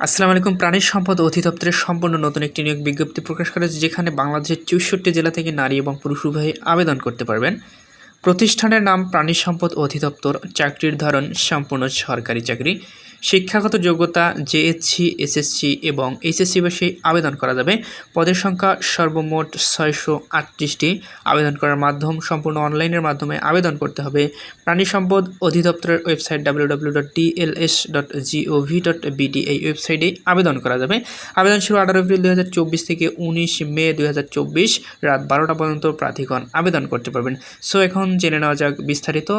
আসসালামু আলাইকুম প্রাণী সম্পদ অধিদপ্তরের সম্পূর্ণ নতুন একটি নিয়োগ বিজ্ঞপ্তি প্রকাশ করা হয়েছে যেখানে বাংলাদেশের চৌষট্টি জেলা থেকে নারী এবং পুরুষ উভয়ে আবেদন করতে পারবেন। প্রতিষ্ঠানের নাম প্রাণী সম্পদ অধিদপ্তর, চাকরির ধরন সম্পূর্ণ সরকারি চাকরি। শিক্ষাগত যোগ্যতা জেএসসি এসএসসি এবং এইচএসসি বসে আবেদন করা যাবে। পদের সংখ্যা সর্বমোট ছয়শো আটত্রিশটি। আবেদন করার মাধ্যম সম্পূর্ণ অনলাইনের মাধ্যমে আবেদন করতে হবে। প্রাণী সম্পদ অধিদপ্তরের website W W dot DLS dot gov dot এই ওয়েবসাইটে আবেদন করা যাবে। আবেদন শুরু আঠারো এপ্রিল দুই হাজার চব্বিশ থেকে উনিশ মে দুই হাজার চব্বিশ রাত বারোটা পর্যন্ত প্রার্থীগণ আবেদন করতে পারবেন। সো এখন জেনে নেওয়া যাক বিস্তারিত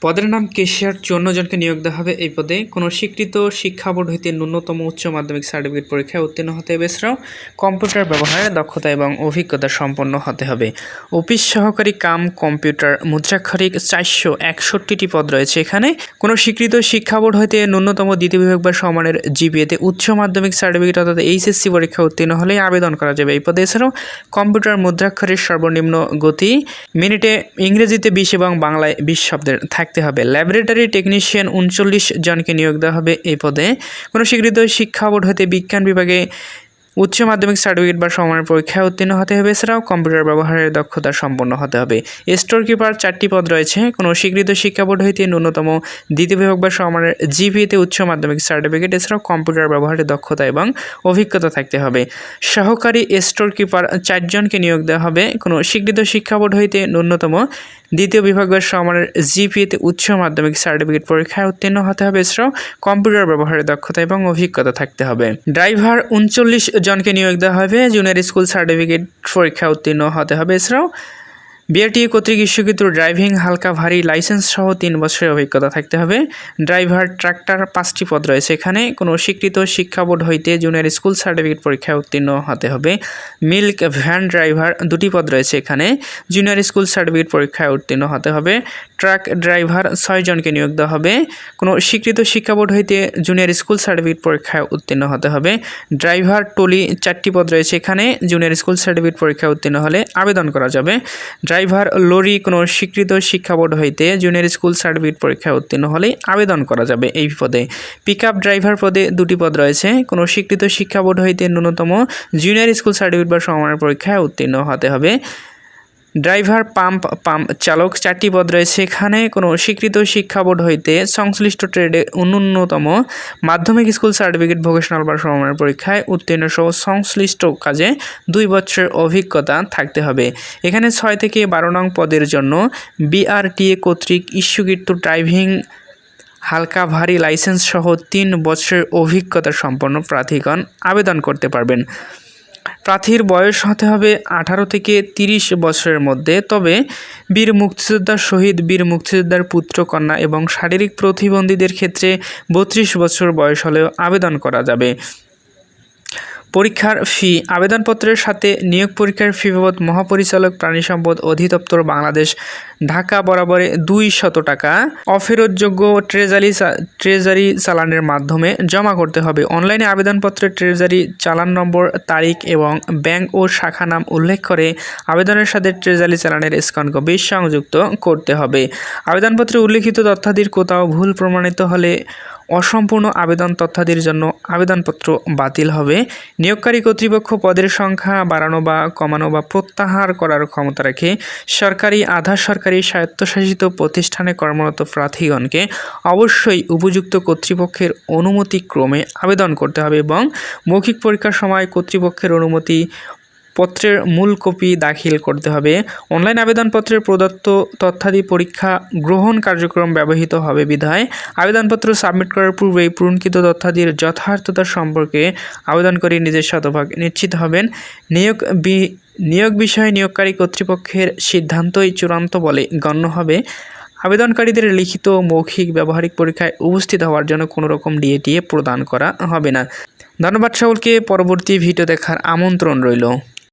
পদের নাম কেশিয়ার চৌন্ন জনকে নিয়োগ দেওয়া হবে এই পদে। কোনো স্বীকৃত শিক্ষা বোর্ড হইতে ন্যূনতম উচ্চ মাধ্যমিক সার্টিফিকেট পরীক্ষায় উত্তীর্ণ হতে হবে। এছাড়াও কম্পিউটার ব্যবহারে দক্ষতা এবং অভিজ্ঞতা সম্পন্ন হতে হবে। অফিস সহকারী কাম, কম্পিউটার, মুদ্রাক্ষরিক চারশো একষট্টিটি পদ রয়েছে এখানে। কোনো স্বীকৃত শিক্ষা বোর্ড হইতে ন্যূনতম দ্বিতীয় বিভাগ বা সমানের জিপিএতে উচ্চ মাধ্যমিক সার্টিফিকেট অর্থাৎ এইচএসসি পরীক্ষা উত্তীর্ণ হলে আবেদন করা যাবে এই পদে। এছাড়াও কম্পিউটার মুদ্রাক্ষরের সর্বনিম্ন গতি, মিনিটে ইংরেজিতে বিশ এবং বাংলায় বিশ শব্দের থাকতে হবে। ল্যাবরেটরি টেকনিশিয়ান উনচল্লিশ জনকে নিয়োগ দেওয়া হবে এই পদে। কোনো স্বীকৃত শিক্ষা বোর্ড হতে বিজ্ঞান বিভাগে উচ্চ মাধ্যমিক সার্টিফিকেট বা সমানের পরীক্ষায় উত্তীর্ণ হতে হবে। এছাড়াও কম্পিউটার ব্যবহারের দক্ষতা সম্পন্ন হতে হবে। স্টোর কিপার চারটি পদ রয়েছে। কোনো স্বীকৃত শিক্ষা বোর্ড হইতে ন্যূনতম দ্বিতীয় বিভাগ বা সমানের জিপিএতে উচ্চ মাধ্যমিক সার্টিফিকেট, এছাড়াও কম্পিউটার ব্যবহারের দক্ষতা এবং অভিজ্ঞতা থাকতে হবে। সহকারী স্টোর কিপার চারজনকে নিয়োগ দেওয়া হবে। কোনো স্বীকৃত শিক্ষা বোর্ড হইতে ন্যূনতম দ্বিতীয় বিভাগ বা সমানের জিপিএতে উচ্চ মাধ্যমিক সার্টিফিকেট পরীক্ষায় উত্তীর্ণ হতে হবে। এছাড়াও কম্পিউটার ব্যবহারের দক্ষতা এবং অভিজ্ঞতা থাকতে হবে। ড্রাইভার উনচল্লিশ জনকে নিয়োগ দেওয়া হবে জুনিয়র স্কুল সার্টিফিকেট পরীক্ষা উত্তীর্ণ হতে হবে। এছাড়াও বিআরটিএ কর্তৃক ইস্যুকৃত ড্রাইভিং হালকা ভারী লাইসেন্স সহ তিন বছরের অভিজ্ঞতা থাকতে হবে। ড্রাইভার ট্রাক্টর পাঁচটি পদ রয়েছে এখানে। কোনো স্বীকৃত শিক্ষা বোর্ড হইতে জুনিয়র স্কুল সার্টিফিকেট পরীক্ষায় উত্তীর্ণ হতে হবে। মিল্ক ভ্যান ড্রাইভার দুটি পদ রয়েছে এখানে। জুনিয়র স্কুল সার্টিফিকেট পরীক্ষায় উত্তীর্ণ হতে হবে। ট্রাক ড্রাইভার ছয় জনকে নিয়োগ দেওয়া হবে। কোনো স্বীকৃত শিক্ষা বোর্ড হইতে জুনিয়র স্কুল সার্টিফিকেট পরীক্ষায় উত্তীর্ণ হতে হবে। ড্রাইভার টলি চারটি পদ রয়েছে এখানে। জুনিয়র স্কুল সার্টিফিকেট পরীক্ষায় উত্তীর্ণ হলে আবেদন করা যাবে। ড্রাইভার লরি কোনো স্বীকৃত শিক্ষা বোর্ড হইতে জুনিয়র স্কুল সার্টিফিকেট পরীক্ষায় উত্তীর্ণ হলে আবেদন করা যাবে এই পদে পিক ড্রাইভার পদে দুটি পদ রয়েছে। কোনো স্বীকৃত শিক্ষা বোর্ড হইতে ন্যূনতম জুনিয়র স্কুল সার্টিফিকেট বা সমানের পরীক্ষায় উত্তীর্ণ হতে হবে। ড্রাইভার, পাম্প পাম্প চালক চারটি পদ রয়েছে। এখানে কোনো স্বীকৃত শিক্ষা বোর্ড হইতে সংশ্লিষ্ট ট্রেডে অন্যতম মাধ্যমিক স্কুল সার্টিফিকেট ভোকেশনাল বা সমমানের পরীক্ষায় উত্তীর্ণ সহ সংশ্লিষ্ট কাজে দুই বছরের অভিজ্ঞতা থাকতে হবে। এখানে ছয় থেকে বারো নং পদের জন্য বিআরটিএ কর্তৃক ইস্যুকৃত ড্রাইভিং, হালকা ভারী লাইসেন্স সহ তিন বছরের অভিজ্ঞতা সম্পন্ন প্রার্থীগণ আবেদন করতে পারবেন। প্রার্থীর বয়স হতে হবে আঠারো থেকে তিরিশ বছরের মধ্যে। তবে বীর মুক্তিযোদ্ধার শহীদ, বীর মুক্তিযোদ্ধার পুত্র, কন্যা এবং শারীরিক প্রতিবন্ধীদের ক্ষেত্রে বত্রিশ বছর বয়স হলেও আবেদন করা যাবে। পরীক্ষার ফি আবেদনপত্রের সাথে নিয়োগ পরীক্ষার ফি বাবদ মহাপরিচালক প্রাণী সম্পদ অধিদপ্তর বাংলাদেশ, ঢাকা বরাবরে দুই শত টাকা। অফেরতযোগ্য ট্রেজারি ট্রেজারি চালানের মাধ্যমে জমা করতে হবে। অনলাইনে আবেদনপত্রের ট্রেজারি চালান নম্বর, তারিখ এবং ব্যাংক ও শাখা নাম উল্লেখ করে আবেদনের সাথে ট্রেজারি চালানের স্ক্যান কপি সংযুক্ত করতে হবে। আবেদনপত্রে উল্লিখিত তথ্যাদির কোথাও ভুল প্রমাণিত হলে অসম্পূর্ণ আবেদন তথ্যাদির জন্য আবেদনপত্র বাতিল হবে। নিয়োগকারী কর্তৃপক্ষ পদের সংখ্যা বাড়ানো বা কমানো বা প্রত্যাহার করার ক্ষমতা রাখে সরকারি আধা সরকারি স্বায়ত্তশাসিত প্রতিষ্ঠানে কর্মরত প্রার্থীগণকে অবশ্যই উপযুক্ত কর্তৃপক্ষের অনুমতিক্রমে আবেদন করতে হবে এবং মৌখিক পরীক্ষার সময় কর্তৃপক্ষের অনুমতি পত্রের মূল কপি দাখিল করতে হবে। অনলাইন আবেদনপত্রের প্রদত্ত তথ্যাদি পরীক্ষা গ্রহণ কার্যক্রম ব্যবহৃত হবে বিধায়। আবেদনপত্র সাবমিট করার পূর্বেই পূরণকৃত তথ্যাদির যথার্থতা সম্পর্কে আবেদনকারী নিজের শতভাগ নিশ্চিত হবেন। নিয়োগ বি, নিয়োগ বিষয়ে নিয়োগকারী কর্তৃপক্ষের সিদ্ধান্তই চূড়ান্ত বলে গণ্য হবে। আবেদনকারীদের লিখিত মৌখিক ব্যবহারিক পরীক্ষায় উপস্থিত হওয়ার জন্য কোনো রকম ডিএটিএ প্রদান করা হবে না। ধন্যবাদ সকলকে। পরবর্তী ভিডিও দেখার আমন্ত্রণ রইল।